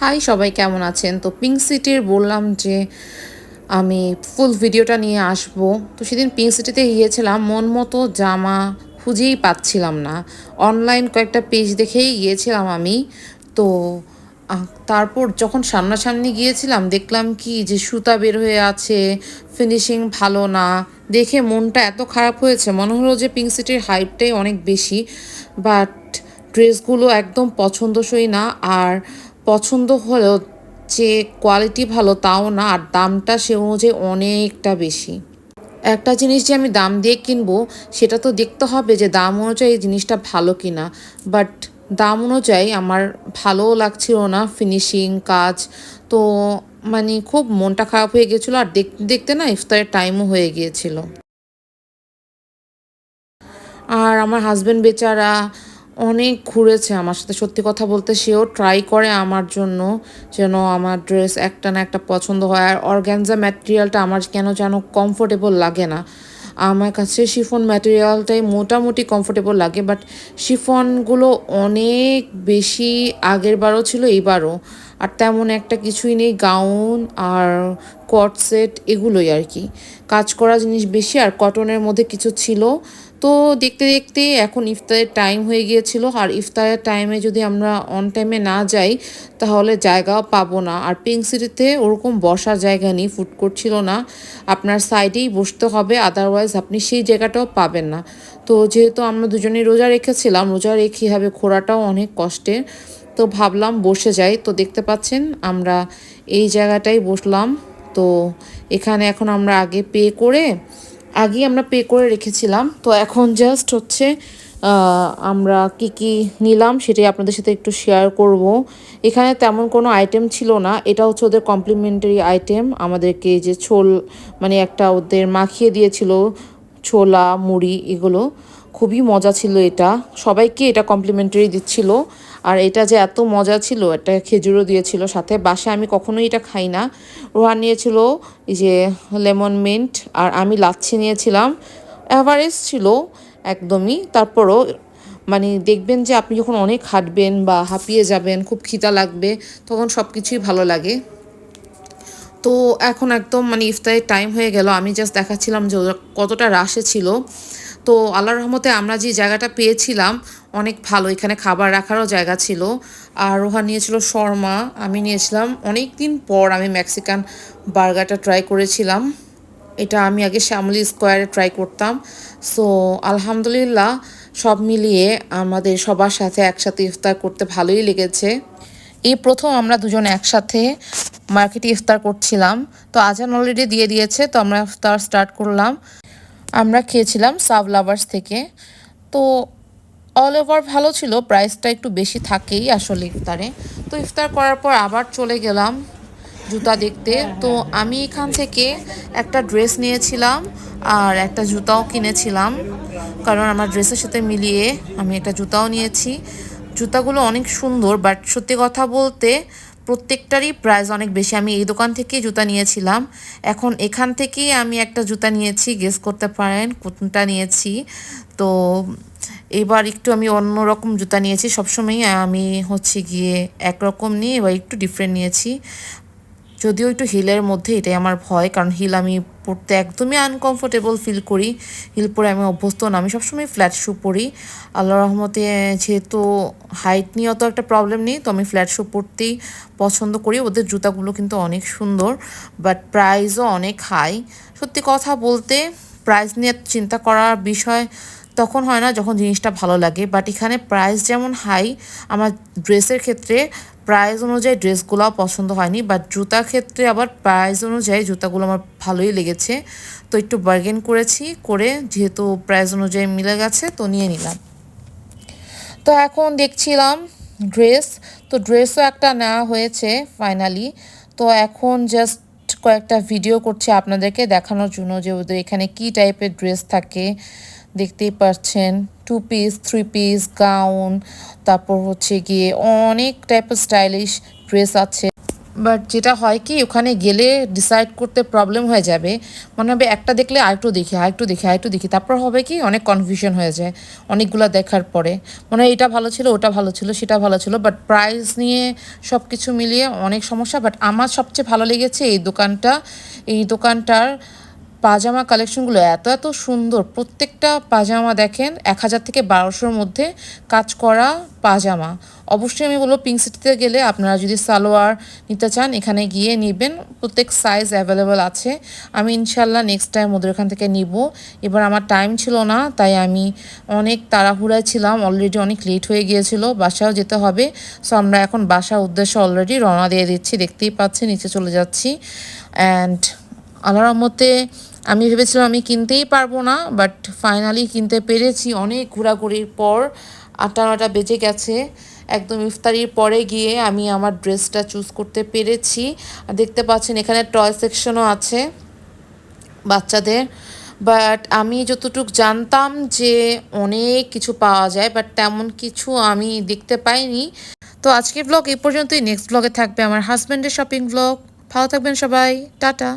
High, সবাই কেমন আছেন? তো পিঙ্ক সিটির বললাম যে আমি ফুল ভিডিওটা নিয়ে আসব। তো সেদিন পিঙ্ক সিটিতে গিয়েছিলাম, মন মতো জামা খুঁজেই পাচ্ছিলাম না। অনলাইন কয়েকটা পেজ দেখেই গিয়েছিলাম আমি। তো তারপর যখন সামনাসামনি গিয়েছিলাম, দেখলাম কি যে সুতা বের হয়ে আছে ফিনিশিং ভালো না। দেখে মনটা এত খারাপ হয়েছে, মনে হলো যে পিঙ্ক সিটির হাইপটাই অনেক বেশি। বাট ড্রেসগুলো একদম পছন্দসই না। আর পছন্দ হলেও যে কোয়ালিটি ভালো তাও না, আর দামটা সে অনুযায়ী অনেকটা বেশি। একটা জিনিস যে আমি দাম দিয়ে কিনবো, সেটা তো দেখতে হবে যে দাম অনুযায়ী জিনিসটা ভালো কিনা। বাট দাম অনুযায়ী আমার ভালোও লাগছিল না ফিনিশিং কাজ। তো মানে খুব মনটা খারাপ হয়ে গেছিল, আর দেখতে দেখতে না ইফতারের টাইমও হয়ে গিয়েছিল। আর আমার হাজবেন্ড বেচারা অনেক ঘুরেছে আমার সাথে। সত্যি কথা বলতে সেও ট্রাই করে আমার জন্য যেন আমার ড্রেস একটা না একটা পছন্দ হয়। আর অর্গ্যানজা ম্যাটেরিয়ালটা আমার কেন যেন কমফোর্টেবল লাগে না। আমার কাছে শিফন ম্যাটেরিয়ালটাই মোটামুটি কমফোর্টেবল লাগে বাট শিফনগুলো অনেক বেশি আগের বারও ছিল, এইবারও। আর তেমন একটা কিছুই নেই গাউন আর কট সেট এগুলোই আর কি। কাজ করা জিনিস বেশি, আর কটনের মধ্যে কিছু ছিল। তো দেখতে দেখতে এখন ইফতারের টাইম হয়ে গিয়েছিল। আর ইফতারের টাইমে যদি আমরা অন টাইমে না যাই, তাহলে জায়গাও পাবো না। আর পিঙ্ক সিটিতে ওরকম বসার জায়গা নেই ফুড কোর্ট ছিল না। আপনার সাইডেই বসতে হবে আদারওয়াইজ আপনি সেই জায়গাটাও পাবেন না। তো যেহেতু আমরা দুজনেই রোজা রেখেছিলাম, রোজা রেখে হবে ঘোরাটাও অনেক কষ্টের। তো ভাবলাম বসে যাই। তো দেখতে পাচ্ছেন, আমরা এই জায়গাটাই বসলাম। তো এখানে এখন আমরা আগে পে করে আগেই আমরা পে করে রেখেছিলাম। তো এখন জাস্ট হচ্ছে আমরা কি কি নিলাম সেটাই আপনাদের সাথে একটু শেয়ার করব। এখানে তেমন কোনো আইটেম ছিল না। এটা হচ্ছে ওদের কমপ্লিমেন্টারি আইটেম আমাদেরকে যে ছোল মানে একটা ওদের মাখিয়ে দিয়েছিল, ছোলা, মুড়ি, এগুলো। খুবই মজা ছিল এটা। সবাইকে এটা কমপ্লিমেন্টারি দিচ্ছিল। আর এটা যে এত মজা ছিল এটা খেজুরও দিয়েছিল সাথে। বাসায় আমি কখনোই এটা খাই না। রোহান নিয়েছিল যে লেমন মিন্ট আর আমি লাচ্ছি নিয়েছিলাম। অ্যাভারেজ ছিল একদমই। তারপরও মানে দেখবেন যে আপনি যখন অনেক হাঁটবেন বা হাঁপিয়ে যাবেন, খুব খিদা লাগবে, তখন সব কিছুই ভালো লাগে। তো এখন একদম মানে ইফতারের টাইম হয়ে গেল। আমি জাস্ট দেখাচ্ছিলাম যে কতটা রাশে ছিল। তো আল্লাহর রহমতে আমরা যে জায়গাটা পেয়েছিলাম, অনেক ভালো। এখানে খাবার রাখারও জায়গা ছিল। আর রোহা নিয়েছিল শর্মা, আমি নিয়েছিলাম। অনেক দিন পর আমি মেক্সিকান বার্গারটা ট্রাই করেছিলাম। এটা আমি আগে শ্যামলি স্কোয়ারে ট্রাই করতাম। সো আলহামদুলিল্লাহ, সব মিলিয়ে আমাদের সবার সাথে একসাথে ইফতার করতে ভালোই লেগেছে। এই প্রথম আমরা দুজন একসাথে মার্কেটে ইফতার করছিলাম। তো আজান অলরেডি দিয়ে দিয়েছে, তো আমরা ইফতার স্টার্ট করলাম। আমরা খেয়েছিলাম সাব লাভার্স থেকে। তো অল ওভার ভালো ছিল প্রাইসটা একটু বেশি থাকেই আসলে ইফতারে। তো ইফতার করার পর আবার চলে গেলাম জুতা দেখতে। তো আমি এখান থেকে একটা ড্রেস নিয়েছিলাম আর একটা জুতাও কিনেছিলাম। কারণ আমার ড্রেসের সাথে মিলিয়ে আমি একটা জুতাও নিয়েছি। জুতাগুলো অনেক সুন্দর বাট সত্যি কথা বলতে প্রত্যেকটারই প্রাইস অনেক বেশি। আমি এই দোকান থেকেই জুতা নিয়েছিলাম। এখন এখান থেকেই আমি একটা জুতা নিয়েছি গেস করতে পারেন কোনটা নিয়েছি। তো এবার একটু আমি অন্য রকম জুতা নিয়েছি। সবসময় আমি হচ্ছে গিয়ে একরকম নিয়ে এবার একটু ডিফারেন্ট নিয়েছি। যদিও একটু হিলের মধ্যে এটাই আমার ভয়, কারণ হিল আমি পরতে একদমই আনকমফোর্টেবল ফিল করি। হিল পরে আমি অভ্যস্ত না, আমি সবসময় ফ্ল্যাট শু পরি। আল্লাহ রহমতে যেহেতু হাইট নিয়ে অত একটা প্রবলেম নেই, তো আমি ফ্ল্যাট শ্যু পরতেই পছন্দ করি। ওদের জুতাগুলো কিন্তু অনেক সুন্দর বাট প্রাইসও অনেক হাই সত্যি কথা বলতে প্রাইস নিয়ে চিন্তা করার বিষয় তখন হয় না যখন জিনিসটা ভালো লাগে বাট এখানে প্রাইস যেমন হাই আমার ড্রেসের ক্ষেত্রে প্রাইস অনুযায়ী ড্রেসগুলো পছন্দ হয়নি বাট জুতার ক্ষেত্রে আবার প্রাইস অনুযায়ী জুতাগুলো আমার ভালোই লেগেছে। তো একটু বার্গেন করেছি, করে যেহেতু প্রাইস অনুযায়ী মিলে গেছে, তো নিয়ে নিলাম। তো এখন দেখছিলাম ড্রেস তো ড্রেসও একটা নেওয়া হয়েছে ফাইনালি তো এখন জাস্ট কয়েকটা ভিডিও করছি আপনাদেরকে দেখানোর জন্য যে ওদের এখানে কী টাইপের ড্রেস থাকে, দেখতেই পাচ্ছেন two piece three piece gown তারপর হচ্ছে গিয়ে অনেক টাইপের স্টাইলিশ ড্রেস আছে। বাট যেটা হয় কি, ওখানে গেলে ডিসাইড করতে প্রবলেম হয়ে যাবে। মনে হবে একটা দেখলে আরেকটু দেখি আরেকটু দেখি আরেকটু দেখি। তারপর হবে কি, অনেক কনফিউশন হয়ে যায় অনেকগুলো দেখার পরে। মনে হয় এটা ভালো ছিল, ওটা ভালো ছিল, সেটা ভালো ছিল। বাট প্রাইস নিয়ে সব কিছু মিলিয়ে অনেক সমস্যা। বাট আমার সবচেয়ে ভালো লেগেছে এই দোকানটা, এই দোকানটার পাজামা কালেকশনগুলো এত এত সুন্দর। প্রত্যেকটা পাজামা দেখেন, এক হাজার থেকে বারোশোর মধ্যে কাজ করা পাজামা। অবশ্যই আমি বলব পিঙ্ক সিটিতে গেলে আপনারা যদি সালোয়ার নিতে চান, এখানে গিয়ে নেবেন। প্রত্যেক সাইজ অ্যাভেলেবেল আছে। আমি ইনশাল্লাহ নেক্সট টাইম ওদের এখান থেকে নিব। এবার আমার টাইম ছিল না, তাই আমি অনেক তাড়াহুড়ায় ছিলাম। অলরেডি অনেক লেট হয়ে গিয়েছিল বাসাও যেতে হবে। সো আমরা এখন বাসার উদ্দেশ্যে অলরেডি রওনা দিয়ে দিচ্ছি। দেখতেই পাচ্ছি নিচে চলে যাচ্ছি। অ্যান্ড আল্লাহর রহমতে আমি ভেবেছিলাম আমি কিনতেই পারব না বাট ফাইনালি কিনতে পেরেছি। অনেক ঘোরাঘুরির পর আটটা নটা বেজে গেছে। একদম ইফতারির পরে গিয়ে আমি আমার ড্রেসটা চুজ করতে পেরেছি। আর দেখতে পাচ্ছেন এখানে টয় সেকশনও আছে বাচ্চাদের। বাট আমি যতটুকু জানতাম যে অনেক কিছু পাওয়া যায় বাট তেমন কিছু আমি দেখতে পাইনি। তো আজকের ব্লগ এই পর্যন্তই। নেক্সট ব্লগে থাকবে আমার হাজব্যান্ডের শপিং ব্লগ ভালো থাকবেন সবাই। টাটা।